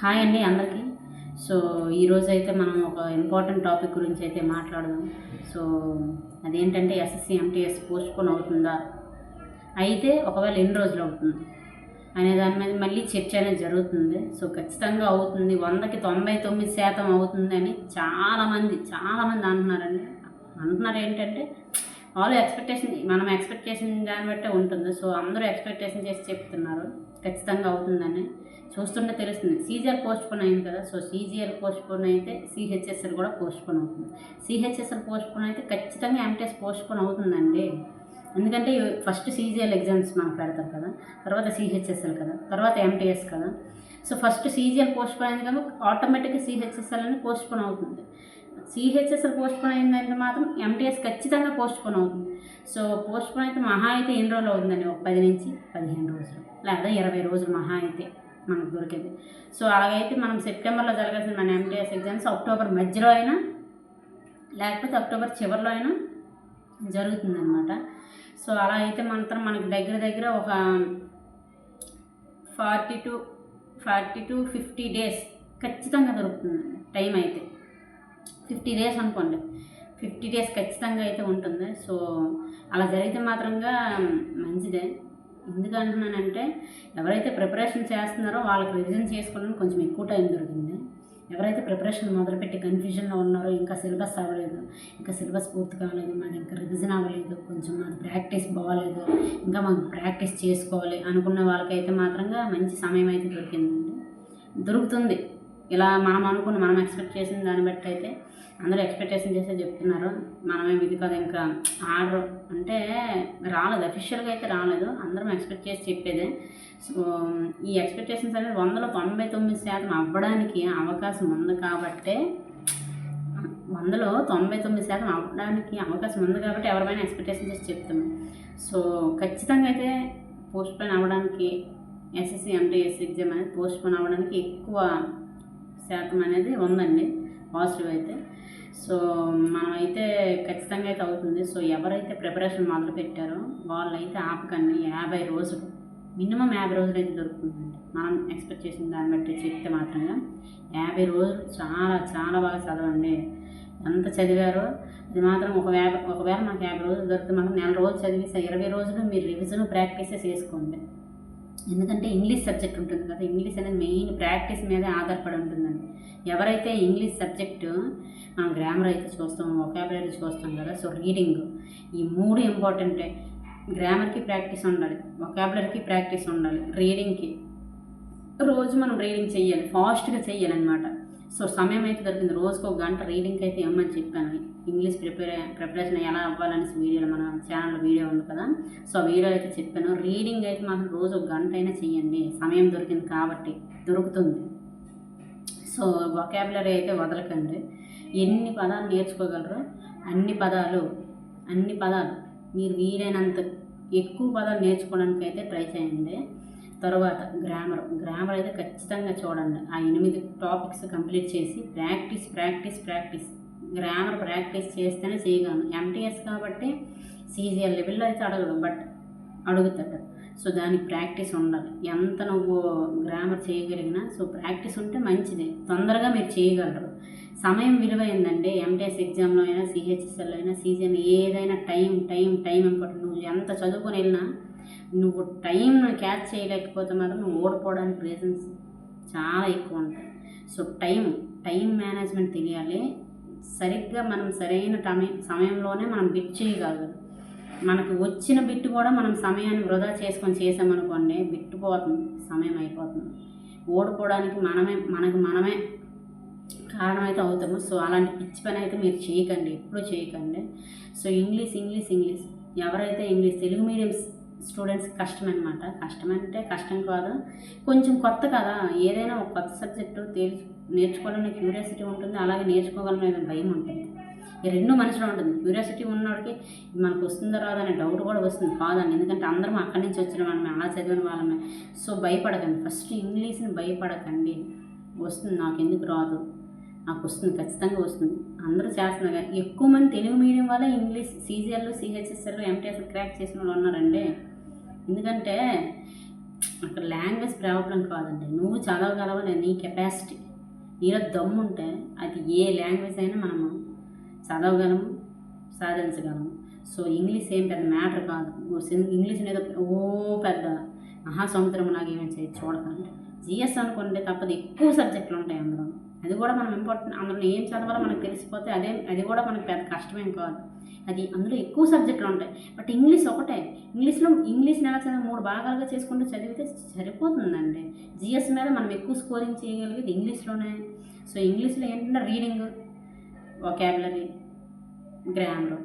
Hi అండి అందరికీ. So ఈరోజు అయితే మనం ఒక ఇంపార్టెంట్ టాపిక్ గురించి అయితే మాట్లాడదాం. సో అదేంటంటే ఎస్ఎస్సి ఎంటీఎస్ పోస్ట్పోన్ అవుతుందా? అయితే ఒకవేళ ఎన్ని రోజులు అవుతుంది? అనే దాని మీద మళ్ళీ చర్చ అనేది జరుగుతుంది. సో ఖచ్చితంగా అవుతుంది. వందకి తొంభై తొమ్మిది శాతం అవుతుందని చాలామంది చాలామంది అంటున్నారండి. అంటున్నారు ఏంటంటే వాళ్ళు ఎక్స్పెక్టేషన్ మనం ఎక్స్పెక్ట్ చేసిన దాన్ని బట్టే ఉంటుంది. సో అందరూ ఎక్స్పెక్టేషన్ చేసి చెప్తున్నారు. ఖచ్చితంగా అవుతుందని. చూస్తుంటే తెలుస్తుంది. సీజర్ పోస్ట్ పోన్ అయింది కదా సో సీజీఆర్ పోస్ట్ పోన్ అయితే సిహెచ్ఎస్ఎల్ కూడా పోస్ట్ పోన్ అవుతుంది. సిహెచ్ఎస్ఎల్ పోస్ట్ పోన్ అయితే ఖచ్చితంగా ఎంటీఎస్ పోస్ట్ పోన్ అవుతుందండి. ఎందుకంటే ఫస్ట్ సీజీఎల్ ఎగ్జామ్స్ మనకు పెడతారు కదా తర్వాత సిహెచ్ఎస్ఎల్ కదా తర్వాత ఎంటీఎస్ కదా. So first CGL postpone అయింది కాబట్టి ఆటోమేటిక్గా సిహెచ్ఎస్ఎల్ అని పోస్ట్ పోన్ అవుతుంది. సిహెచ్ఎస్ఎల్ పోస్ట్ పోన్ అయిందంటే మాత్రం ఎంటీఎస్ ఖచ్చితంగా పోస్ట్ పోన్ అవుతుంది. సో పోస్ట్ పోన్ అయితే మహా అయితే ఎన్ని రోజులు అవుతుందండి? ఒక పది నుంచి పదిహేను రోజులు లేదా ఇరవై రోజులు మహా అయితే. మనకు దొరికేది. సో అలాగైతే మనం సెప్టెంబర్లో జరగాల్సిన మన ఎంటీఎస్ ఎగ్జామ్స్ అక్టోబర్ మధ్యలో అయినా లేకపోతే అక్టోబర్ చివరిలో అయినా జరుగుతుందన్నమాట. సో అలా అయితే మాత్రం మనకి దగ్గర దగ్గర ఒక forty to forty to fifty days ఖచ్చితంగా దొరుకుతుంది. టైం అయితే ఫిఫ్టీ డేస్ అనుకోండి. ఫిఫ్టీ డేస్ ఖచ్చితంగా అయితే ఉంటుంది. సో అలా జరిగితే మాత్రంగా మంచిదే. ఎందుకు అంటున్నానంటే ఎవరైతే ప్రిపరేషన్ చేస్తున్నారో వాళ్ళకి రివిజన్ చేసుకోవడానికి కొంచెం ఎక్కువ టైం దొరికింది. ఎవరైతే ప్రిపరేషన్ మొదలుపెట్టి కన్ఫ్యూజన్లో ఉన్నారో ఇంకా సిలబస్ అవ్వలేదు ఇంకా సిలబస్ పూర్తి కాలేదు మాది ఇంకా రివిజన్ అవ్వలేదు కొంచెం మాది ప్రాక్టీస్ బాగాలేదు ఇంకా మాకు ప్రాక్టీస్ చేసుకోవాలి అనుకున్న వాళ్ళకైతే మాత్రంగా మంచి సమయం అయితే దొరికిందండి. దొరుకుతుంది. ఇలా మనం అనుకున్న మనం ఎక్స్పెక్ట్ చేసిన దాన్ని బట్టి అయితే అందరూ ఎక్స్పెక్టేషన్ చేసే చెప్తున్నారు. మనమే ఇది కదా ఇంకా ఆర్డర్ అంటే రాలేదు అఫీషియల్గా అయితే రాలేదు. అందరం ఎక్స్పెక్ట్ చేసి చెప్పేదే. సో ఈ ఎక్స్పెక్టేషన్స్ అనేది వందలో తొంభై తొమ్మిది శాతం అవ్వడానికి అవకాశం ఉంది కాబట్టే వందలో తొంభై తొమ్మిది శాతం అవ్వడానికి అవకాశం ఉంది కాబట్టి ఎవరిమైనా ఎక్స్పెక్టేషన్ చేసి చెప్తాము. సో ఖచ్చితంగా అయితే పోస్ట్ పోన్ అవ్వడానికి ఎస్ఎస్సి ఎంటీఎస్ ఎగ్జామ్ అనేది పోస్ట్ పోన్ అవ్వడానికి ఎక్కువ శాతం అనేది ఉందండి. పాజిటివ్ అయితే. సో మనమైతే ఖచ్చితంగా అయితే అవుతుంది. సో ఎవరైతే ప్రిపరేషన్ మొదలు పెట్టారో వాళ్ళైతే ఆపకండి. యాభై రోజులు మినిమం యాభై రోజులు అయితే దొరుకుతుందండి. మనం ఎక్స్పెక్ట్ చేసిన దాన్ని బట్టి చెప్తే మాత్రమే యాభై రోజులు చాలా చాలా బాగా చదవండి. ఎంత చదివారో అది మాత్రం ఒక యాభై ఒకవేళ మాకు యాభై రోజులు దొరికితే మాకు నెల రోజులు చదివి ఇరవై రోజులు మీరు రివిజన్ ప్రాక్టీసే చేసుకోండి. ఎందుకంటే ఇంగ్లీష్ సబ్జెక్ట్ ఉంటుంది కదా ఇంగ్లీష్ అనేది మెయిన్ ప్రాక్టీస్ మీదే ఆధారపడి ఉంటుందండి. ఎవరైతే ఇంగ్లీష్ సబ్జెక్టు మనం గ్రామర్ అయితే చూస్తాం ఒకాబులరీ చూస్తాం కదా సో రీడింగ్ ఈ మూడు ఇంపార్టెంటే గ్రామర్కి ప్రాక్టీస్ ఉండాలి ఒకాబులరీకి ప్రాక్టీస్ ఉండాలి రీడింగ్కి. రోజు మనం రీడింగ్ చేయాలి ఫాస్ట్గా చేయాలన్నమాట సో సమయం అయితే దొరికింది. రోజుకు ఒక గంట రీడింగ్ అయితే ఇవ్వమని చెప్పాను. ఇంగ్లీష్ ప్రిపేర్ ప్రిపరేషన్ ఎలా అవ్వాలనేసి వీడియోలో మన ఛానల్లో వీడియో ఉంది కదా. సో వీడియో అయితే చెప్పాను. రీడింగ్ అయితే మాత్రం రోజు ఒక గంట అయినా చేయండి. సమయం దొరికింది కాబట్టి దొరుకుతుంది. సో వొకాబులరీ అయితే వదలకండి. ఎన్ని పదాలు నేర్చుకోగలరో అన్ని పదాలు అన్ని పదాలు మీరు వీలైనంత ఎక్కువ పదాలు నేర్చుకోవడానికి అయితే ట్రై చేయండి. తర్వాత గ్రామర్ గ్రామర్ అయితే ఖచ్చితంగా చూడండి. ఆ ఎనిమిది టాపిక్స్ కంప్లీట్ చేసి practice practice practice grammar practice చేస్తేనే చేయగలను. ఎంటీఎస్ కాబట్టి సీజీఎల్ లెవెల్లో అయితే అడగదు బట్ అడుగుతాడు. సో దానికి ప్రాక్టీస్ ఉండాలి. ఎంత నువ్వు గ్రామర్ చేయగలిగినా సో ప్రాక్టీస్ ఉంటే మంచిది. తొందరగా మీరు చేయగలరు. సమయం విలువైందండి ఎంటీఎస్ ఎగ్జామ్లో అయినా సిహెచ్ఎస్ఎల్లో అయినా సీజన్ ఏదైనా టైం టైం టైం ఇంపార్టెంట్ నువ్వు ఎంత చదువుకొని వెళ్ళినా నువ్వు టైం క్యాచ్ చేయలేకపోతే మాత్రం నువ్వు ఓడిపోవడానికి రీజన్స్ చాలా ఎక్కువ ఉంటాయి. సో టైం టైం మేనేజ్మెంట్ తెలియాలి. సరిగ్గా మనం సరైన టైం సమయంలోనే మనం బిట్ చేయగలగాలి. మనకు వచ్చిన బిట్టు కూడా మనం సమయాన్ని వృధా చేసుకొని చేసామనుకోండి బిట్టు పోతుంది సమయం అయిపోతుంది. ఓడిపోవడానికి మనమే మనకు మనమే కారణమైతే అవుతాము. సో అలాంటి పిచ్చి పని అయితే మీరు చేయకండి ఎప్పుడూ చేయకండి. సో ఇంగ్లీష్ ఇంగ్లీష్ ఇంగ్లీష్ ఎవరైతే ఇంగ్లీష్ తెలుగు మీడియం స్టూడెంట్స్ కష్టం అనమాట కష్టం అంటే కష్టం కాదు. కొంచెం కొత్త కదా. ఏదైనా ఒక కొత్త సబ్జెక్టు తేల్చు నేర్చుకోవాలనే క్యూరియాసిటీ ఉంటుంది. అలాగే నేర్చుకోగలనే భయం ఉంటుంది. ఈ రెండు మనుషులు ఉంటుంది. క్యూరియాసిటీ ఉన్నవాడికి మనకు వస్తుందో రాదనే డౌట్ కూడా వస్తుంది. కాదండి. ఎందుకంటే అందరం అక్కడి నుంచి వచ్చిన వాళ్ళమే. అలా చదివిన వాళ్ళమే. సో భయపడకండి. ఫస్ట్ ఇంగ్లీష్ని భయపడకండి. వస్తుంది. నాకు ఎందుకు రాదు? నాకు వస్తుంది. ఖచ్చితంగా వస్తుంది. అందరూ చేస్తున్నారు కానీ ఎక్కువ మంది తెలుగు మీడియం వల్ల English CGL CHSL MTS crack చేసిన వాళ్ళు ఉన్నారండి. ఎందుకంటే అక్కడ లాంగ్వేజ్ ప్రాబ్లం కాదండి. నువ్వు చదవగలవని నీ కెపాసిటీ నీలో దమ్ము ఉంటే అది ఏ లాంగ్వేజ్ అయినా మనము చదవగలము సాధించగలము. సో ఇంగ్లీష్ ఏం పెద్ద మ్యాటర్ కాదు. ఇంగ్లీష్ మీద ఓ పెద్ద మహాసముద్రం లాగా ఏమైనా చేసి చూడకండి. జిఎస్ అనుకుంటే తప్పదు. ఎక్కువ సబ్జెక్టులు ఉంటాయి అందులో. అది కూడా మనం ఇంపార్టెంట్ అందులో ఏం చదవాలో మనకు తెలిసిపోతే అదే అది కూడా మనకు పెద్ద కష్టమేం కాదు. అది అందులో ఎక్కువ సబ్జెక్టులు ఉంటాయి. బట్ ఇంగ్లీష్ ఒకటే. ఇంగ్లీష్లో ఇంగ్లీష్ నెల చదివి మూడు భాగాలుగా చేసుకుంటూ చదివితే సరిపోతుందండి. జిఎస్ మీద మనం ఎక్కువ స్కోరింగ్ చేయగలిగేది ఇంగ్లీష్లోనే. సో ఇంగ్లీష్లో ఏంటంటే రీడింగ్ వొకాబులరీ గ్రామర్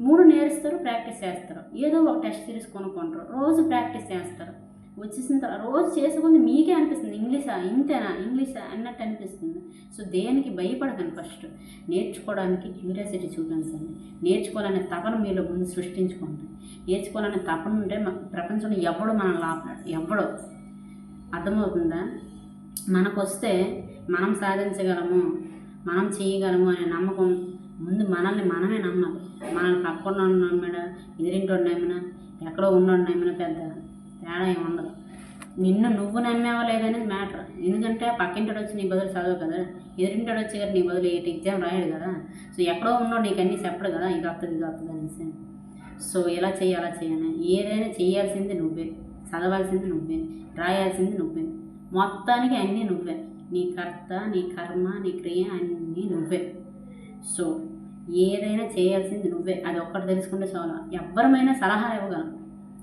మూడు నేర్స్తారు ప్రాక్టీస్ చేస్తారు. ఏదో ఒక టెస్ట్ సిరీస్ కొనుక్కుంటారు. రోజు ప్రాక్టీస్ చేస్తారు. వచ్చేసిన తర్వాత రోజు చేసుకుంది మీకే అనిపిస్తుంది. ఇంగ్లీషా? ఇంతేనా? ఇంగ్లీషా? అన్నట్టు అనిపిస్తుంది. సో దేనికి భయపడకండి ఫస్ట్. నేర్చుకోవడానికి క్యూరియాసిటీ చూపించండి నేర్చుకోవాలనే తపన మీలో ముందు సృష్టించుకోండి. నేర్చుకోవాలనే తపన ఉంటే ప్రపంచంలో ఎవడు మనం లాపడు ఎవడో? అర్థమవుతుందా? మనకు వస్తే మనం సాధించగలము మనం చేయగలము అనే నమ్మకం ముందు మనల్ని మనమే నమ్మాలి. మనల్ని పక్కన నమ్మినా ఎదిరింటోడు నమ్మినా ఎక్కడో ఉన్నోడు పెద్ద తేడా ఏమి ఉండదు. నిన్ను నువ్వు నమ్మేవా లేదనేది మ్యాటర్. ఎందుకంటే పక్కింటాడు వచ్చి నీ బదులు చదవు కదా. ఎదురింటాడు వచ్చి కదా నీ బదులు ఎయిట్ ఎగ్జామ్ రాయడు కదా. సో ఎక్కడో ఉన్నాడు నీకు అన్నీ చెప్పడు కదా ఇది వస్తుంది ఇది వస్తుంది అనేసి. సో ఎలా చేయి అలా చేయని ఏదైనా చేయాల్సింది నువ్వే. చదవాల్సింది నువ్వే. రాయాల్సింది నువ్వే. మొత్తానికి అన్నీ నువ్వే. నీ కర్త నీ కర్మ నీ క్రియ అన్నీ నువ్వే. సో ఏదైనా చేయాల్సింది నువ్వే. అది ఒక్కటి తెలుసుకుంటే చాలా. ఎవరమైనా సలహాలు ఇవ్వగలం.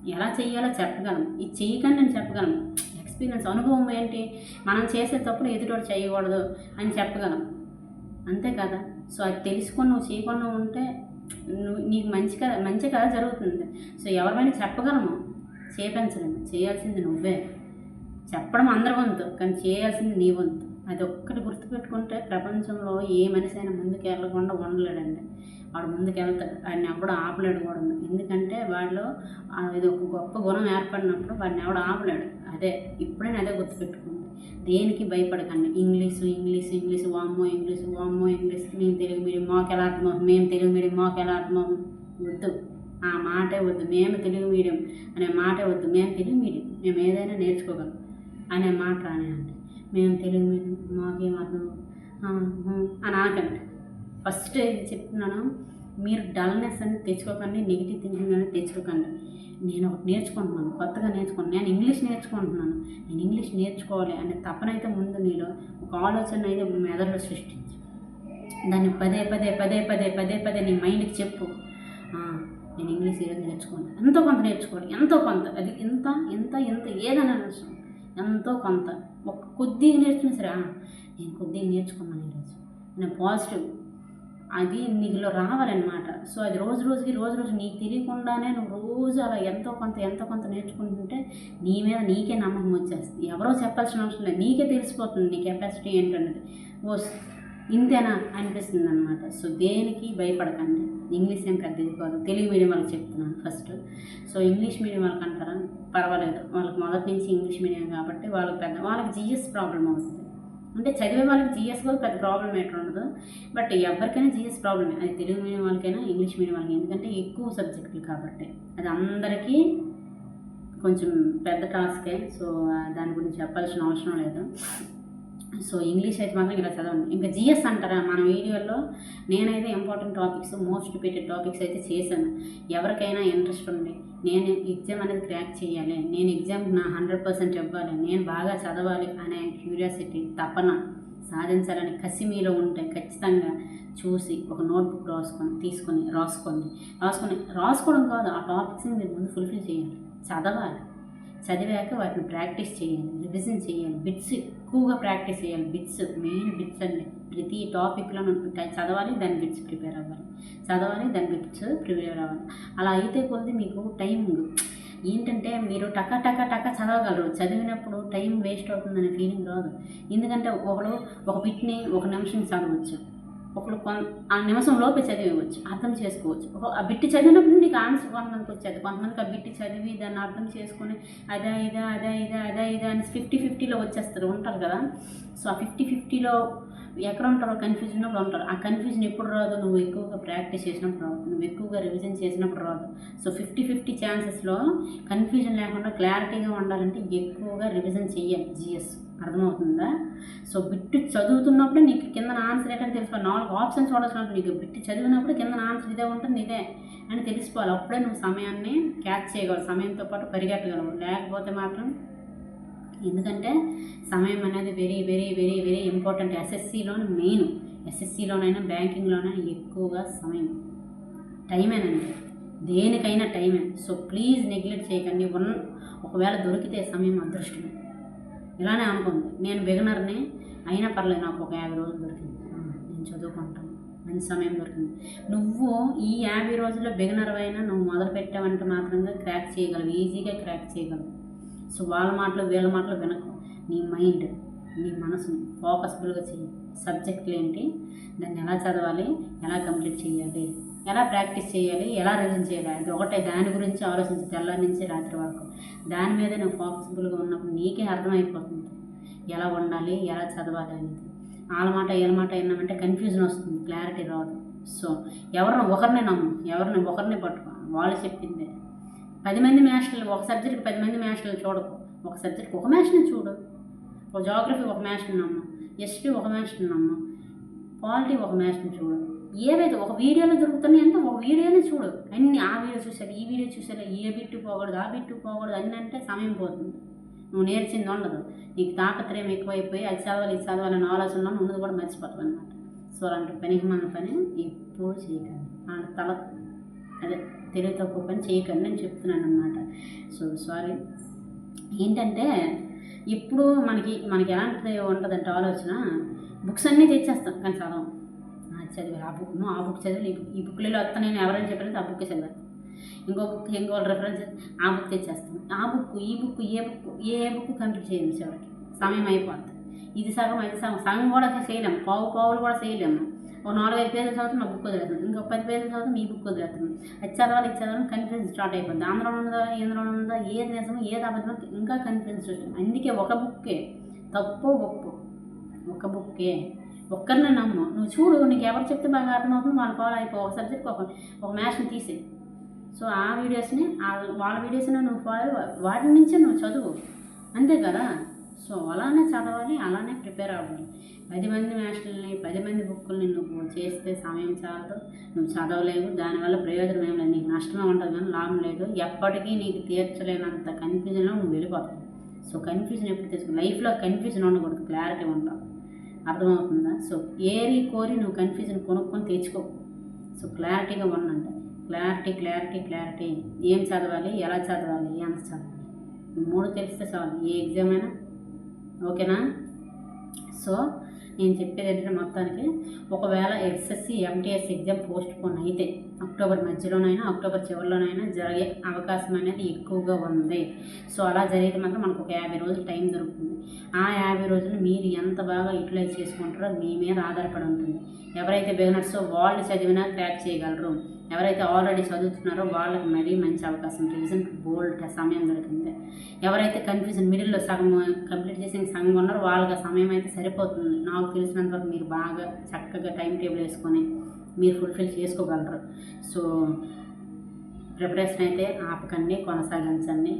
ఎలా చేయాలో చెప్పగలం. ఇది చేయకండి నేను చెప్పగలను ఎక్స్పీరియన్స్ అనుభవం ఏంటి? మనం చేసే తప్పులు ఎదుటోడు చేయకూడదు అని చెప్పగలం. అంతే కదా? సో అది తెలుసుకొని నువ్వు చేయకుండా ఉంటే నువ్వు నీకు మంచి కదా మంచి కదా జరుగుతుంది. సో ఎవరిమైనా చెప్పగలము? చేపించలేము. చేయాల్సింది నువ్వే. చెప్పడం అందరి వంతు కానీ చేయాల్సింది నీ వంతు. అది ఒక్కటి గుర్తుపెట్టుకుంటే ప్రపంచంలో ఏ మనిషి అయినా ముందుకు వెళ్ళకుండా ఉండలేడండి. వాడు ముందుకు వెళ్తాడు. వాడిని ఎవడు ఆపలేడు కూడా ఎందుకంటే వాడిలో ఇది ఒక గొప్ప గుణం ఏర్పడినప్పుడు వాడిని ఎవడు ఆపలేడు. అదే ఇప్పుడైనా అదే గుర్తుపెట్టుకుంది దేనికి భయపడకండి. ఇంగ్లీషు ఇంగ్లీషు ఇంగ్లీషు వామ్మో ఇంగ్లీషు వామ్మో ఇంగ్లీష్. మేము తెలుగు మీడియం మాకు ఎలా అర్థమవు మేము తెలుగు మీడియం మాకు ఎలా అర్థమవు? వద్దు. ఆ మాటే వద్దు. మేము తెలుగు మీడియం అనే మాటే వద్దు. మేము తెలుగు మీడియం. మేము ఏదైనా నేర్చుకోగలం అనే మాట రానే అంటే మేము తెలుగు మీడియం మాకేం అర్థం అని అనకండి. ఫస్ట్ ఇది చెప్తున్నాను మీరు డల్నెస్ అని తెచ్చుకోకండి నెగిటివ్ థింకింగ్ అనేది తెచ్చుకోకండి. నేను ఒకటి నేర్చుకుంటున్నాను కొత్తగా నేర్చుకుంటున్నాను. నేను ఇంగ్లీష్ నేర్చుకుంటున్నాను. నేను ఇంగ్లీష్ నేర్చుకోవాలి అనే తపనైతే ముందు నీలో ఒక ఆలోచన అయితే మెదడులో సృష్టించు. దాన్ని పదే పదే పదే పదే పదే పదే నీ మైండ్కి చెప్పు. నేను ఇంగ్లీష్ ఈరోజు నేర్చుకోండి ఎంతో కొంత నేర్చుకోండి ఎంతో కొంత. అది ఎంత ఎంత ఎంత ఏదైనా అవసరం ఎంతో కొంత. ఒక కొద్దిగా నేర్చుకున్నా సరే నేను కొద్దిగా నేర్చుకున్నాను ఈరోజు. నేను పాజిటివ్. అది నీలో రావాలన్నమాట. సో అది రోజు రోజుకి రోజు రోజు నీకు తెలియకుండానే నువ్వు రోజు అలా ఎంతో కొంత ఎంతో కొంత నేర్చుకుంటుంటే నీ మీద నీకే నమ్మకం వచ్చేస్తుంది. ఎవరో చెప్పాల్సిన అవసరం లేదు. నీకే తెలిసిపోతుంది నీ కెపాసిటీ ఏంటన్నది. ఓ ఇంతేనా అనిపిస్తుంది అనమాట సో దేనికి భయపడకండి. ఇంగ్లీష్ ఏం పెద్ద కాదు. తెలుగు మీడియం వాళ్ళకి చెప్తున్నాను ఫస్ట్. సో ఇంగ్లీష్ మీడియం వాళ్ళకి అంటారా? పర్వాలేదు. వాళ్ళకి మొదటి నుంచి ఇంగ్లీష్ మీడియం కాబట్టి వాళ్ళకి పెద్ద వాళ్ళకి జిఎస్ ప్రాబ్లం అవుతుంది. అంటే చదివే వాళ్ళకి జిఎస్ కూడా పెద్ద ప్రాబ్లం ఏంటి ఉండదు. బట్ ఎవరికైనా జిఎస్ ప్రాబ్లమే అది తెలుగు మీడియం వాళ్ళకైనా ఇంగ్లీష్ మీడియం వాళ్ళకి. ఎందుకంటే ఎక్కువ సబ్జెక్టులు కాబట్టి. అది అందరికీ కొంచెం పెద్ద టాస్కే సో దాని గురించి చెప్పాల్సిన అవసరం లేదు. సో ఇంగ్లీష్ అయితే మాత్రం ఇలా చదవండి. ఇంకా జిఎస్ అంటారా? మన వీడియోలో నేనైతే important topics most repeated topics అయితే చేశాను. ఎవరికైనా ఇంట్రెస్ట్ ఉండే నేను ఎగ్జామ్ అనేది క్రాక్ చేయాలి నేను ఎగ్జామ్ నా హండ్రెడ్ పర్సెంట్ ఇవ్వాలి నేను బాగా చదవాలి అనే క్యూరియాసిటీ తపన సాధించాలని కసి మీలో ఉంటే ఖచ్చితంగా చూసి ఒక నోట్బుక్ రాసుకొని తీసుకొని రాసుకోండి. రాసుకొని రాసుకోవడం కాదు ఆ టాపిక్స్ని మీరు ముందు ఫుల్ఫిల్ చేయాలి. చదవాలి. చదివాక వాటిని ప్రాక్టీస్ చేయాలి రివిజన్ చేయాలి బిట్స్ ఎక్కువగా ప్రాక్టీస్ చేయాలి. బిట్స్ మెయిన్ బిట్స్ అండి ప్రతి టాపిక్లో చదవాలి దాని బిట్స్ ప్రిపేర్ అవ్వాలి. చదవాలి దాని బిట్స్ ప్రిపేర్ అవ్వాలి. అలా అయితే కొద్ది మీకు టైమింగ్ ఏంటంటే మీరు టక టక టక చదవగలరు. చదివినప్పుడు టైం వేస్ట్ అవుతుందనే ఫీలింగ్ రాదు. ఎందుకంటే ఒకడు ఒక బిట్ని ఒక నిమిషం చదవచ్చు. ఒకడు కొంత ఆ నిమిషం లోపే చదివేయవచ్చు అర్థం చేసుకోవచ్చు. ఒక ఆ బిట్టి చదివినప్పుడు నీకు ఆన్సర్ కొంతమందికి వచ్చేది. కొంతమందికి ఆ బిట్టి చదివి దాన్ని అర్థం చేసుకొని అదా ఇదా అదా ఇదా అదా ఇదా అని ఫిఫ్టీ ఫిఫ్టీలో వచ్చేస్తారు. ఉంటారు కదా? సో ఆ ఫిఫ్టీ ఫిఫ్టీలో ఎక్కడ ఉంటారో కన్ఫ్యూజన్లో ఉంటారు. ఆ కన్ఫ్యూజన్ ఎప్పుడు రాదు నువ్వు ఎక్కువగా ప్రాక్టీస్ చేసినప్పుడు రాదు నువ్వు ఎక్కువగా రివిజన్ చేసినప్పుడు రాదు. సో ఫిఫ్టీ ఫిఫ్టీ ఛాన్సెస్లో కన్ఫ్యూజన్ లేకుండా క్లారిటీగా ఉండాలంటే ఎక్కువగా రివిజన్ చేయాలి జిఎస్ అర్థమవుతుందా? సో బిట్టు చదువుతున్నప్పుడు నీకు కింద ఆన్సర్ ఏంటని తెలుసుకో నాలుగు ఆప్షన్స్ చూడాల్సినప్పుడు నీకు బిట్టు చదివినప్పుడు కింద ఆన్సర్ ఇదే ఉంటుంది ఇదే అని తెలుసుకోవాలి. అప్పుడే నువ్వు సమయాన్ని క్యాచ్ చేయగలవు. సమయంతో పాటు పరిగెట్టగలవు లేకపోతే మాత్రం ఎందుకంటే సమయం అనేది very very very very important ఎస్ఎస్సిలోని main ఎస్ఎస్సిలోనైనా బ్యాంకింగ్లోనైనా ఎక్కువగా సమయం. టైమేనండి దేనికైనా టైమే సో ప్లీజ్ నెగ్లెక్ట్ చేయకండి. వన్ ఒకవేళ దొరికితే సమయం అదృష్టమే. ఇలానే అనుకుంది నేను బిగనర్ని అయినా పర్లేదు నాకు ఒక యాభై రోజులు దొరికింది. నేను చదువుకుంటాను. మంచి సమయం దొరికింది. నువ్వు ఈ యాభై రోజుల్లో బిగనర్ అయినా నువ్వు మొదలు పెట్టావంటే మాత్రంగా క్రాక్ చేయగలవు. ఈజీగా క్రాక్ చేయగలవు. సో వాళ్ళ మాటలు వీళ్ళ మాటలు వినకు. నీ మైండ్ నీ మనసుని ఫోకస్ఫుల్గా చేయి సబ్జెక్టులు ఏంటి? దాన్ని ఎలా చదవాలి? ఎలా కంప్లీట్ చేయాలి ఎలా ప్రాక్టీస్ చేయాలి ఎలా రివిజన్ చేయాలి అది ఒకటే. దాని గురించి ఆలోచించి తెల్లారి నుంచి రాత్రి వరకు. దాని మీద నువ్వు ఫోకస్ఫుల్గా ఉన్నప్పుడు నీకే అర్థమైపోతుంది. ఎలా ఉండాలి? ఎలా చదవాలి అనేది. వాళ్ళ మాట వీళ్ళ మాట విన్నామంటే కన్ఫ్యూజన్ వస్తుంది. క్లారిటీ రాదు. సో ఎవరిని ఒకరిని నమ్ము. ఎవరిని ఒకరిని పట్టుకో. వాళ్ళు చెప్పిందే. పది మంది మ్యాచ్లు ఒక సబ్జెక్ట్కి పది మంది మ్యాచ్లు చూడకు. ఒక సబ్జెక్ట్కి ఒక మ్యాచ్ని చూడు. ఒక జాగ్రఫీ ఒక మ్యాచ్ని అమ్మ హిస్టరీ ఒక మ్యాచ్ని అమ్మ పాలిటీ ఒక మేషన్ చూడు. ఏవైతే ఒక వీడియోలో దొరుకుతున్నాయి అంటే ఒక వీడియోనే చూడు. అన్ని ఆ వీడియో చూసారు ఈ వీడియో చూసారు ఏ బిట్టు పోకూడదు ఆ బిట్టు పోకూడదు అన్నీ అంటే సమయం పోతుంది. నువ్వు నేర్చింది ఉండదు. నీకు తాపత్రయం ఎక్కువైపోయి అది చదవాలి ఇది చదవాలని ఆలోచనలో ఉన్నది కూడా మర్చిపోతుంది అనమాట సో అలాంటి పని మన పని ఎప్పుడు చేయకండి. తల అదే తెలివి తక్కువ పని చేయకండి నేను చెప్తున్నాను అనమాట సో సారీ ఏంటంటే ఇప్పుడు మనకి మనకి ఎలాంటి ఉంటుందంటే ఆలోచన. బుక్స్ అన్నీ తెచ్చేస్తాం కానీ చదవం. ఆ చదివి ఆ బుక్ ఆ బుక్ చదివి ఈ బుక్లలో వస్తా నేను ఎవరైనా చెప్పలేదు ఆ బుక్ చదివాను ఇంకో బుక్ ఇంకో రెఫరెన్స్ ఆ బుక్ తెచ్చేస్తాం. ఆ బుక్ ఈ బుక్ ఏ బుక్ ఏ బుక్ కంప్లీట్ చేయండి చివరికి? సమయం అయిపోతుంది ఇది సగం అది సగం సగం కూడా చేయలేము. పావు పావులు కూడా చేయలేము. ఒక నాలుగైదు పేజీల చదువుతాం నా బుక్ వదిలేస్తాను. ఇంకో పది పేజీలు చదువుతాం ఈ బుక్ వదిలేస్తాను. అది చదవాలి ఇది చదవాలి కన్ఫ్యూజన్ స్టార్ట్ అయిపోద్ది. అందులో ఉందా ఏంద్రంలో ఉందా ఏది నిజమో ఏది అబద్ధం ఇంకా కన్ఫ్యూజన్ వస్తుంది అందుకే ఒక బుక్కే. తప్పు ఒప్పు. ఒక బుక్కే. ఒక్కరిని నమ్ము. నువ్వు చూడు నీకు ఎవరు చెప్తే బాగా అర్థమవుతుంది వాళ్ళు ఫాలో అయిపో. ఒక సబ్జెక్ట్ ఒక ఒక మ్యాథ్స్ని తీసే సో ఆ వీడియోస్ని వాళ్ళ వీడియోస్ని నువ్వు ఫాలో వాటి నుంచే నువ్వు చదువు. అంతే కదా? సో అలానే చదవాలి అలానే ప్రిపేర్ అవ్వాలి. పది మంది మ్యాథ్స్ని పది మంది బుక్కుల్ని నువ్వు చేస్తే సమయం చాలదు. నువ్వు చదవలేవు. దానివల్ల ప్రయోజనం ఏం లేదు. నీకు నష్టమే ఉంటుంది కానీ లాభం లేదు. ఎప్పటికీ నీకు తీర్చలేనంత కన్ఫ్యూజన్లో నువ్వు వెళ్ళిపోతావు. సో కన్ఫ్యూజన్ ఎప్పుడు తెచ్చుకో? లైఫ్లో కన్ఫ్యూజన్ ఉండకూడదు. క్లారిటీ ఉంటావు అర్థమవుతుందా? సో ఏరి కోరి నువ్వు కన్ఫ్యూజన్ కొనుక్కొని తెచ్చుకో. సో క్లారిటీగా ఉండండి. క్లారిటీ క్లారిటీ క్లారిటీ ఏం చదవాలి? ఎలా చదవాలి? ఎంత చదవాలి? మూడు తెలిస్తే చాలు. ఏ ఎగ్జామ్ అయినా? ఓకేనా? సో నేను చెప్పేది ఏంటంటే మొత్తానికి ఒకవేళ SSC MTS exam postpone అయితే అక్టోబర్ మధ్యలోనైనా అక్టోబర్ చివరిలోనైనా జరిగే అవకాశం అనేది ఎక్కువగా ఉంది. సో అలా జరిగితే మాత్రం మనకు ఒక యాభై రోజులు టైం దొరుకుతుంది. ఆ యాభై రోజులు మీరు ఎంత బాగా యూటిలైజ్ చేసుకుంటారో మీ మీద ఆధారపడి ఉంటుంది. ఎవరైతే బిగినర్సో వాళ్ళు చదివినా క్రాక్ చేయగలరు. ఎవరైతే ఆల్రెడీ చదువుతున్నారో వాళ్ళకి మరీ మంచి అవకాశం రివిజన్ బోల్డ్ సమయం దొరికింది. ఎవరైతే కన్ఫ్యూజన్ మిడిల్లో సగం కంప్లీట్ చేసిన సగం ఉన్నారో వాళ్ళకి సమయం అయితే సరిపోతుంది. నాకు తెలిసినంత వరకు మీరు బాగా చక్కగా టైం టేబుల్ వేసుకొని మీరు ఫుల్ఫిల్ చేసుకోగలరు. సో ప్రిపరేషన్ అయితే ఆపకండి కొనసాగించండి.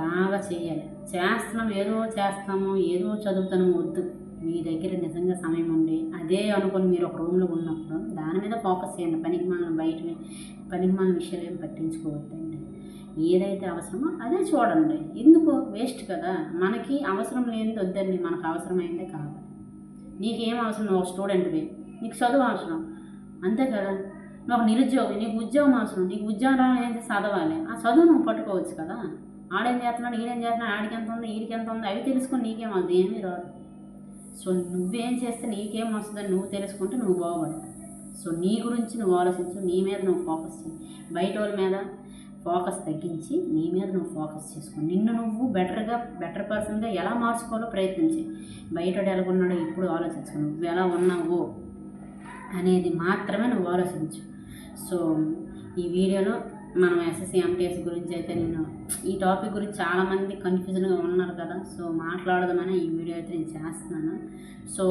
బాగా చేయాలి. చేస్తున్నాం ఏదో చేస్తాము ఏదో చదువుతాము వద్దు. మీ దగ్గర నిజంగా సమయం ఉండి అదే అనుకుని మీరు ఒక రూమ్లో ఉన్నప్పుడు దాని మీద ఫోకస్ చేయండి. పనికి మనం బయట పనికి మన విషయాలు ఏం పట్టించుకోవద్దండి. ఏదైతే అవసరమో అదే చూడండి. ఎందుకు? వేస్ట్ కదా. మనకి అవసరం లేనిది వద్దండి. మనకు అవసరమైందే కావాలి నీకేం అవసరం? నువ్వు ఒక స్టూడెంట్వి నీకు చదువు అవసరం. అంతే కదా. నువ్వు ఒక నిరుద్యోగి. నీకు ఉద్యోగం అవసరం. నీకు ఉద్యోగం రావాలి ఏంటి? చదవాలి. ఆ చదువు నువ్వు పట్టుకోవచ్చు కదా. ఆడేం చేస్తున్నాడు? ఈడేం చేస్తున్నాడు? ఆడికి ఎంత ఉంది? ఈడికి ఎంత ఉంది? అవి తెలుసుకొని నీకేం అది ఏమీ రాదు. సో నువ్వేం చేస్తే నీకేం వస్తుందని నువ్వు తెలుసుకుంటే నువ్వు బాగుపడతావు. సో నీ గురించి నువ్వు ఆలోచించు నీ మీద నువ్వు ఫోకస్ చేయి. బయట వాళ్ళ మీద ఫోకస్ తగ్గించి నీ మీద నువ్వు ఫోకస్ చేసుకో. నిన్ను నువ్వు బెటర్గా బెటర్ పర్సన్గా ఎలా మార్చుకోవాలో ప్రయత్నించి బయట ఎలా ఉన్నాడో ఇప్పుడు ఆలోచించు నువ్వు ఎలా ఉన్నావో అనేది మాత్రమే నువ్వు ఆలోచించు. సో ఈ వీడియోలో మనం ఎస్ఎస్సి ఎంటీఎస్ గురించి అయితే నేను ఈ టాపిక్ గురించి చాలామంది కన్ఫ్యూజన్గా ఉన్నారు కదా. సో మాట్లాడదామని ఈ వీడియో అయితే నేను చేస్తున్నాను. సో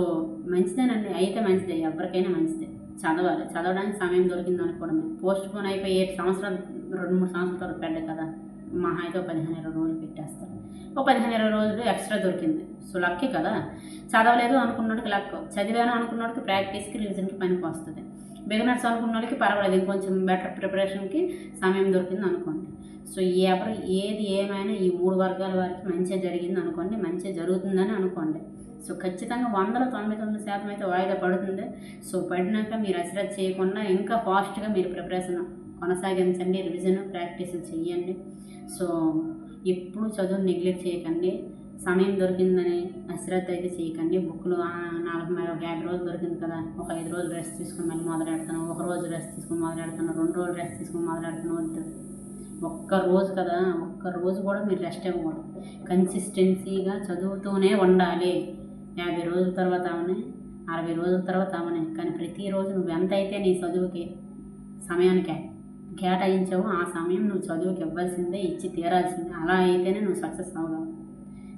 మంచిదేనండి. అయితే మంచిదే. ఎవరికైనా మంచిదే. చదవాలి. చదవడానికి సమయం దొరికింది అనుకోవడమే. పోస్ట్ పోన్ అయిపోయి ఏడు సంవత్సరాలు రెండు మూడు సంవత్సరాల తర్వాత పెట్టే కదా. మహా అయితే పదిహేను ఇరవై రోజులు పెట్టేస్తారు. ఒక పదిహేను ఇరవై రోజులు ఎక్స్ట్రా దొరికింది. సో లక్కే కదా. చదవలేదు అనుకున్నోడికి లక్ చదివాను అనుకున్నోడికి ప్రాక్టీస్కి రివిజన్కి పనికి వస్తుంది. బిగినర్స్ అనుకున్న వాళ్ళకి పర్వాలేదు. ఇంకొంచెం బెటర్ ప్రిపరేషన్కి సమయం దొరికింది అనుకోండి. సో ఎవరు ఏది ఏమైనా ఈ మూడు వర్గాల వారికి మంచిగా జరిగింది అనుకోండి మంచిగా జరుగుతుందని అనుకోండి. సో ఖచ్చితంగా వందల తొంభై తొమ్మిది శాతం అయితే వాయిదా పడుతుంది. సో పడినాక మీరు అశ్రద్ధ చేయకుండా ఇంకా ఫాస్ట్గా మీరు ప్రిపరేషన్ కొనసాగించండి రివిజన్ ప్రాక్టీస్ చేయండి. సో ఎప్పుడు చదువు నెగ్లెక్ట్ చేయకండి. సమయం దొరికిందని అశ్రద్ధ అయితే చేయకండి. బుక్లు నాలుగు ఒక యాభై రోజులు దొరికింది కదా ఒక ఐదు రోజులు రెస్ట్ తీసుకుని మళ్ళీ మొదలెడతాను ఒక రోజు రెస్ట్ తీసుకుని మొదలెడతాను రెండు రోజులు రెస్ట్ తీసుకుని మొదలెడతాను వద్దు ఒక్క రోజు కదా ఒక్క రోజు కూడా మీరు రెస్ట్ ఇవ్వకూడదు. కన్సిస్టెన్సీగా చదువుతూనే ఉండాలి. యాభై రోజుల తర్వాత అవనే అరవై రోజుల తర్వాత అవనే కానీ ప్రతిరోజు నువ్వు ఎంత అయితే నీ చదువుకి సమయానికి కేటాయించావో ఆ సమయం నువ్వు చదువుకి ఇవ్వాల్సిందే ఇచ్చి తీరాల్సిందే. అలా అయితేనే నువ్వు సక్సెస్ అవ్వగలవు.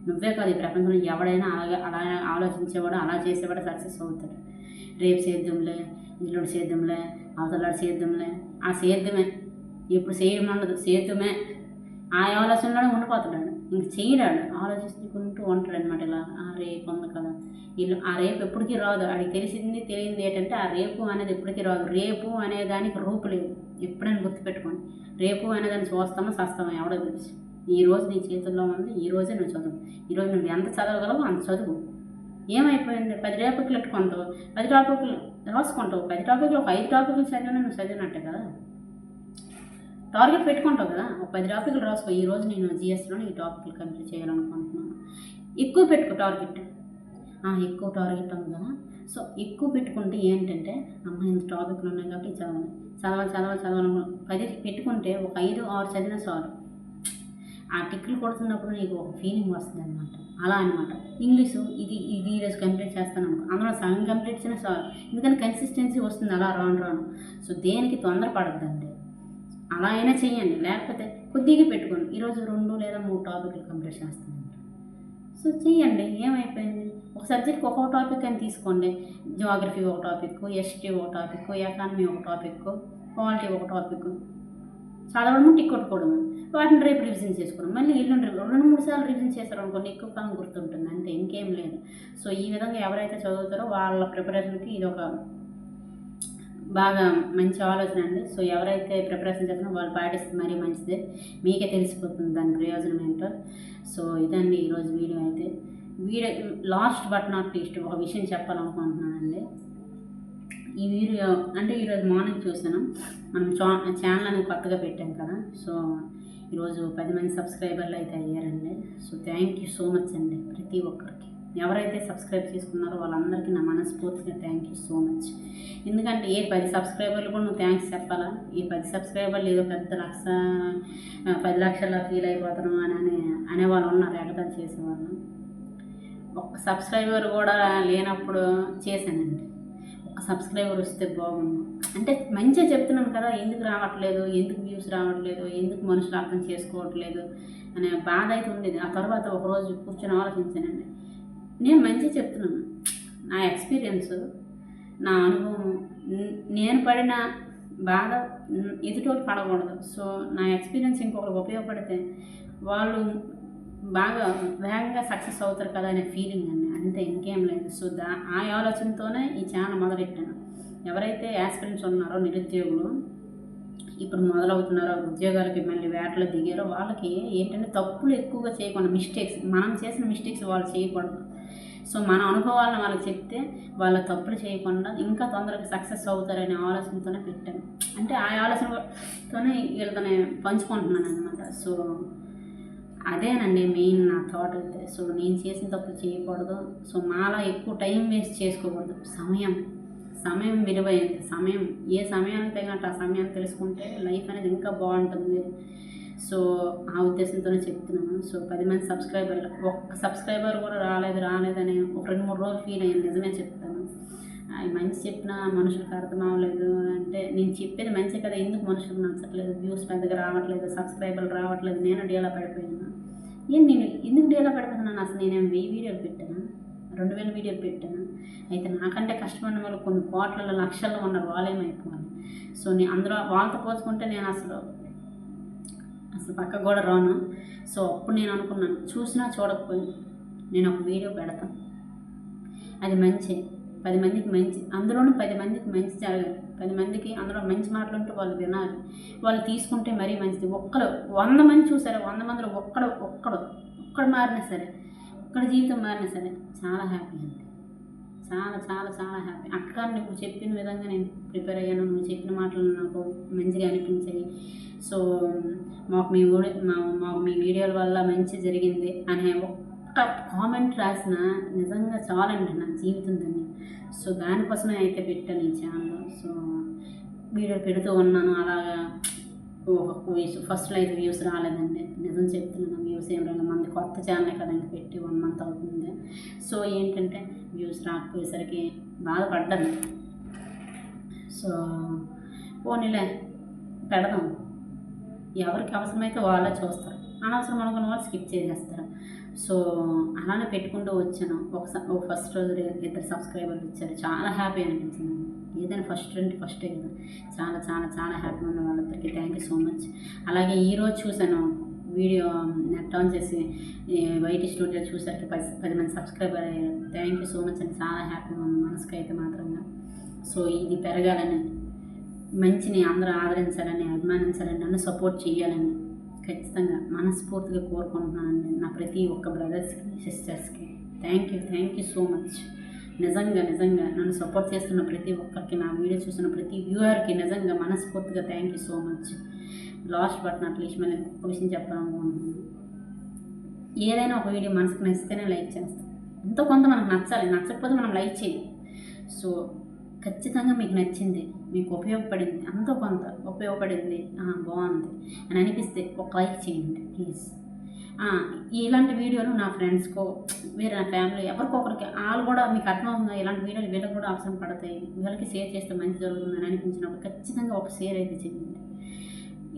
నువ్వే కాదు ఈ ప్రపంచంలో ఎవడైనా అలాగే అలా ఆలోచించేవాడు అలా చేసేవాడు సక్సెస్ అవుతాడు. రేపు సేద్యంలే ఇల్లుడు సేద్యంలే అవతలాడు సేద్యంలే ఆ సేద్యమే ఎప్పుడు చేయడం ఉండదు సేద్యమే ఆ ఆలోచనలోనే ఉండిపోతాడు ఇంక చేయడాడు ఆలోచించుకుంటూ ఉంటాడు అనమాట ఇలా. ఆ రేపు ఉంది కదా. ఇల్లు ఆ రేపు ఎప్పటికీ రాదు. ఆడికి తెలిసింది తెలియంది ఏంటంటే ఆ రేపు అనేది ఎప్పటికీ రాదు. రేపు అనే దానికి రూపు లేదు. ఎప్పుడైనా గుర్తుపెట్టుకోండి. రేపు అనే దాన్ని చూస్తామో సస్తామో? ఎవడో తెలుసు. ఈ రోజు నీ చేతుల్లో ఉంది ఈ రోజే నువ్వు చదువు. ఈరోజు నువ్వు ఎంత చదవగలవో అంత చదువు. ఏమైపోయింది? పది టాపిక్లు పెట్టుకుంటావు పది టాపిక్లు రాసుకుంటావు పది టాపిక్లు ఒక ఐదు టాపిక్లు చదివినా నువ్వు చదివినట్టే కదా? టార్గెట్ పెట్టుకుంటావు కదా? ఒక పది టాపిక్లు రాసుకో ఈ రోజు నేను జిఎస్లో ఈ టాపిక్లు కంప్లీట్ చేయాలనుకుంటున్నాను. ఎక్కువ పెట్టుకో టార్గెట్ ఎక్కువ టార్గెట్ ఉంది కదా. సో ఎక్కువ పెట్టుకుంటే ఏంటంటే అమ్మ ఇంత టాపిక్లు ఉన్నాయి కాబట్టి చదవాలి చదవాలి చదవాలి చదవాలి పది పెట్టుకుంటే ఒక ఐదు ఆరు చదివిన సారు ఆ టిక్లు కొడుతున్నప్పుడు నీకు ఒక ఫీలింగ్ వస్తుంది అనమాట అలా అనమాట ఇంగ్లీషు ఇది ఇది ఈరోజు కంప్లీట్ చేస్తాను అనుకో. అందులో సగం కంప్లీట్ చేసిన సార్ ఎందుకంటే కన్సిస్టెన్సీ వస్తుంది అలా రాను రాను. సో దేనికి తొందరపడద్దండి. అలా అయినా చేయండి. లేకపోతే కొద్దిగా పెట్టుకోండి. ఈరోజు రెండు లేదా మూడు టాపిక్లు కంప్లీట్ చేస్తాను సో చేయండి. ఏమైపోయింది? ఒక సబ్జెక్ట్కి ఒక్కొక్క టాపిక్ అని తీసుకోండి. జియోగ్రఫీ ఒక టాపిక్ ఎస్టీ ఒక టాపిక్ ఎకానమీ ఒక టాపిక్ క్వాలిటీ ఒక టాపిక్ చదవడము టిక్ కొట్టుకోవడము వాటిని రేపు రివిజన్ చేసుకున్నాం. మళ్ళీ ఎల్లుండి రెండు మూడు సార్లు రివిజన్ చేస్తారు అనుకోండి ఎక్కువ కాలం గుర్తుంటుంది. అంతే ఇంకేం లేదు. సో ఈ విధంగా ఎవరైతే చదువుతారో వాళ్ళ ప్రిపరేషన్కి ఇది ఒక బాగా మంచి ఆలోచన అండి. సో ఎవరైతే ప్రిపరేషన్ చేస్తున్నారో వాళ్ళు పాటిస్తే మరీ మంచిదే. మీకే తెలిసిపోతుంది దాని ప్రయోజనం ఏంటో. సో ఇదండి ఈరోజు వీడియో అయితే. Video last but not least ఒక విషయం చెప్పాలనుకుంటున్నానండి. ఈ వీడియో అంటే ఈరోజు మార్నింగ్ చూసాను మనం చా ఛానల్ అనేది కొత్తగా పెట్టాం కదా. సో ఈరోజు పది మంది సబ్స్క్రైబర్లు అయితే అయ్యారండి. So thank you so much అండి ప్రతి ఒక్కరికి. ఎవరైతే సబ్స్క్రైబ్ చేసుకున్నారో వాళ్ళందరికీ నా మనస్ఫూర్తిగా థ్యాంక్ యూ సో మచ్ ఎందుకంటే ఏ పది సబ్స్క్రైబర్లు కూడా నువ్వు థ్యాంక్స్ చెప్పాలా? ఈ పది సబ్స్క్రైబర్లు ఏదో పెద్ద లక్ష పది లక్షల ఫీల్ అయిపోతున్నాం అని అనే అనేవాళ్ళు ఉన్నారు ఎగతాలు చేసేవాళ్ళు. ఒక్క సబ్స్క్రైబర్ కూడా లేనప్పుడు చేశానండి. సబ్స్క్రైబర్ వస్తే బాగుండు. అంటే మంచిగా చెప్తున్నాను కదా ఎందుకు రావట్లేదు ఎందుకు వ్యూస్ రావట్లేదు ఎందుకు మనుషులు అర్థం చేసుకోవట్లేదు అనే బాధ అయితే ఉండేది. ఆ తర్వాత ఒకరోజు కూర్చొని ఆలోచించానండి. నేను మంచిగా చెప్తున్నాను. నా ఎక్స్పీరియన్స్ నా అనుభవం నేను పడిన బాధ ఎదుటోళ్ళు పడకూడదు. సో నా ఎక్స్పీరియన్స్ ఇంకొకరికి ఉపయోగపడితే వాళ్ళు బాగా వేగంగా సక్సెస్ అవుతారు కదా అనే ఫీలింగ్ అండి. అంతే ఇంకేం లేదు. సో దా ఆ ఆలోచనతోనే ఈ ఛానల్ మొదలెట్టాను. ఎవరైతే యాస్పిరెంట్స్ ఉన్నారో నిరుద్యోగులు ఇప్పుడు మొదలవుతున్నారో ఉద్యోగాలకి మళ్ళీ వేటలో దిగారో వాళ్ళకి ఏంటంటే తప్పులు ఎక్కువగా చేయకుండా మిస్టేక్స్ మనం చేసిన మిస్టేక్స్ వాళ్ళు చేయకూడదు. సో మన అనుభవాలను వాళ్ళకి చెప్తే వాళ్ళ తప్పులు చేయకుండా ఇంకా తొందరగా సక్సెస్ అవుతారనే ఆలోచనతోనే పెట్టాను. అంటే ఆ ఆలోచనతోనే వీళ్ళతోనే పంచుకుంటున్నాను అనమాట సో అదేనండి మెయిన్ నా థాట్ అయితే. సో నేను చేసిన తప్పు చేయకూడదు. సో మాలో ఎక్కువ టైం వేస్ట్ చేసుకోకూడదు. సమయం. సమయం విలువైంది. సమయం. ఏ సమయానికి తగినట్టు ఆ సమయాన్ని తెలుసుకుంటే లైఫ్ అనేది ఇంకా బాగుంటుంది. సో ఆ ఉద్దేశంతోనే చెప్తున్నాను. సో పది మంది సబ్స్క్రైబర్లు. ఒక్క సబ్స్క్రైబర్ కూడా రాలేదు రాలేదని ఒక రెండు మూడు రోజులు ఫీల్ అయ్యింది. నిజమే చెప్తాను. అవి మంచి చెప్పినా మనుషులకు అర్థం అవ్వలేదు అంటే నేను చెప్పేది మంచి కదా ఎందుకు మనుషులకు నచ్చట్లేదు? వ్యూస్ పెద్దగా రావట్లేదు సబ్స్క్రైబర్లు రావట్లేదు నేను డీలా పడిపోయాను ఏం నేను ఎందుకు డేలా పెడుతున్నాను అసలు నేను వెయ్యి వీడియోలు పెట్టాను? రెండు వేల వీడియోలు పెట్టాను? అయితే నాకంటే కష్టపడిన వాళ్ళు కొన్ని కోట్లలో లక్షల్లో ఉన్నారు వాళ్ళేమైపోవాలి సో నేను అందులో వాళ్ళతో పోల్చుకుంటే నేను అసలు అసలు పక్క కూడా రాను. సో అప్పుడు నేను అనుకున్నాను చూసినా చూడకపోయినా నేను ఒక వీడియో పెడతాను అది మంచి. పది మందికి మంచి అందులోనూ పది మందికి మంచి జరగాలి. పది మందికి అందులో మంచి మాటలు ఉంటే వాళ్ళు వినాలి. వాళ్ళు తీసుకుంటే మరీ మంచిది. ఒక్కడు వంద మంది చూసారు? వంద మందిలో ఒక్కడు ఒక్కడు ఒక్కడు మారినా సరే ఒక్కడి జీవితం మారినా సరే చాలా హ్యాపీ అండి. చాలా చాలా చాలా హ్యాపీ అక్క నువ్వు చెప్పిన విధంగా నేను ప్రిపేర్ అయ్యాను. నువ్వు చెప్పిన మాటలు నాకు మంచిగా అనిపించాయి. సో మాకు మీ ఊడి మా- మాకు మీ వీడియోల వల్ల మంచి జరిగింది. అనే ఒక్క కామెంట్ రాసిన నిజంగా చాలండి నా జీవితం దాన్ని సో దానికోసమే అయితే పెట్టాను ఈ ఛానల్. సో వీడియో పెడుతూ ఉన్నాను. అలాగా ఒక వ్యూస్ ఫస్ట్లో అయితే వ్యూస్ రాలేదండి. నిజం చెప్తున్నాను వ్యూస్ ఏం రాలేదు. మంది కొత్త ఛానల్ కదా ఇంక పెట్టి వన్ మంత్ అవుతుంది. సో ఏంటంటే వ్యూస్ రాకపోయేసరికి బాధపడ్డాను. సో పోనీలే పెడదాం. ఎవరికి అవసరమైతే వాళ్ళే చూస్తారు. అనవసరం అనుకున్న వాళ్ళు స్కిప్ చేసేస్తారు. సో అలానే పెట్టుకుంటూ వచ్చాను. ఒకసారి ఒక ఫస్ట్ రోజు ఇద్దరు సబ్స్క్రైబర్లు ఇచ్చారు. చాలా హ్యాపీ అనిపించింది. ఏదైనా ఫస్ట్ అంటే ఫస్టే కదా. చాలా చాలా చాలా హ్యాపీ ఉన్న వాళ్ళందరికీ థ్యాంక్ యూ సో మచ్. అలాగే ఈరోజు చూశాను వీడియో నెట్ ఆన్ చేసి వైటీ స్టూడియో చూసాక పది పది మంది సబ్స్క్రైబర్ అయ్యారు. థ్యాంక్ యూ సో మచ్ అండి. చాలా హ్యాపీగా ఉంది మనసుకి అయితే మాత్రంగా. సో ఇది పెరగాలని మంచిని అందరూ ఆదరించాలని అభిమానించాలని నన్ను సపోర్ట్ చేయాలని ఖచ్చితంగా మనస్ఫూర్తిగా కోరుకుంటున్నానండి నా ప్రతి ఒక్క బ్రదర్స్కి సిస్టర్స్కి. Thank you thank you so much నిజంగా నిజంగా నన్ను సపోర్ట్ చేస్తున్న ప్రతి ఒక్కరికి నా వీడియో చూసిన ప్రతి వ్యూవర్కి నిజంగా మనస్ఫూర్తిగా thank you so much last but not least మళ్ళీ ఇంకొక విషయం చెప్పాలనుకుంటున్నాను ఏదైనా ఒక వీడియో మనసుకు నచ్చితేనే లైక్ చేస్తాం. ఎంతో కొంత మనకు నచ్చాలి నచ్చకపోతే మనం లైక్ చేయం సో ఖచ్చితంగా మీకు నచ్చింది. మీకు ఉపయోగపడింది. అంతో కొంత ఉపయోగపడింది. బాగుంది. అని అనిపిస్తే ఒక లైక్ చేయండి ప్లీజ్. ఇలాంటి వీడియోలు నా ఫ్రెండ్స్కో వేరే నా ఫ్యామిలీ ఎవరికొకరికి వాళ్ళు కూడా మీకు అర్థమవుతుందా? ఇలాంటి వీడియోలు వీళ్ళకి కూడా అవసరం పడతాయి. వీళ్ళకి షేర్ చేస్తే మంచి జరుగుతుందని అనిపించినప్పుడు ఖచ్చితంగా ఒక షేర్ అయితే చేయండి.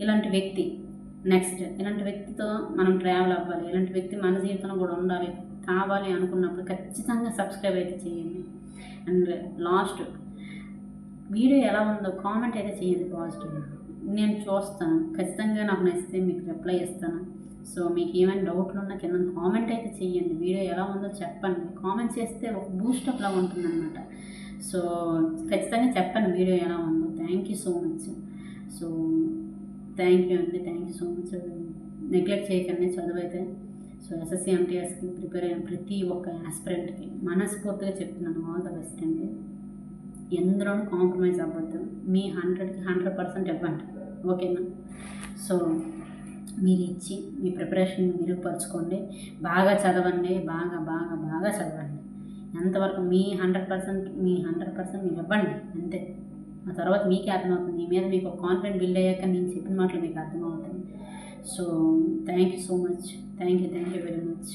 ఇలాంటి వ్యక్తి నెక్స్ట్ ఇలాంటి వ్యక్తితో మనం ట్రావెల్ అవ్వాలి. ఇలాంటి వ్యక్తి మన జీవితంలో కూడా ఉండాలి. కావాలి అనుకున్నప్పుడు ఖచ్చితంగా సబ్స్క్రైబ్ అయితే చేయండి. అండ్ లాస్ట్ వీడియో ఎలా ఉందో కామెంట్ అయితే చేయండి పాజిటివ్గా నేను చూస్తాను. ఖచ్చితంగా నాకు నచ్చితే మీకు రిప్లై ఇస్తాను. సో మీకు ఏమైనా డౌట్లు ఉన్నా కింద కామెంట్ అయితే చేయండి. వీడియో ఎలా ఉందో చెప్పండి. కామెంట్ చేస్తే ఒక బూస్ట్ అప్లా ఉంటుందన్నమాట. సో ఖచ్చితంగా చెప్పండి వీడియో ఎలా ఉందో. Thank you so much so thank you అండి. Thank you so much neglect చేయకండి చదువు అయితే సో ఎస్ఎస్సి ఎంటీఎస్కి ప్రిపేర్ అయిన ప్రతి ఒక్క ఆస్పిరెంట్కి మనస్ఫూర్తిగా చెప్తున్నాను. ఆల్ ద బెస్ట్ అండి. ఎందులోనూ కాంప్రమైజ్ అవ్వద్దు. మీ హండ్రెడ్కి హండ్రెడ్ పర్సెంట్ ఇవ్వండి. ఓకేనా? సో మీరు ఇచ్చి మీ ప్రిపరేషన్ మెరుగుపరచుకోండి. బాగా చదవండి. బాగా బాగా బాగా చదవండి. ఎంతవరకు మీ హండ్రెడ్ పర్సెంట్ మీ హండ్రెడ్ పర్సెంట్ మీరు ఇవ్వండి. అంతే. ఆ తర్వాత మీకే అర్థమవుతుంది. మీ మీద మీకు కాన్ఫిడెంట్ బిల్డ్ అయ్యాక నేను చెప్పిన మాటలు మీకు అర్థమవుతుంది so thank you so much thank you thank you very much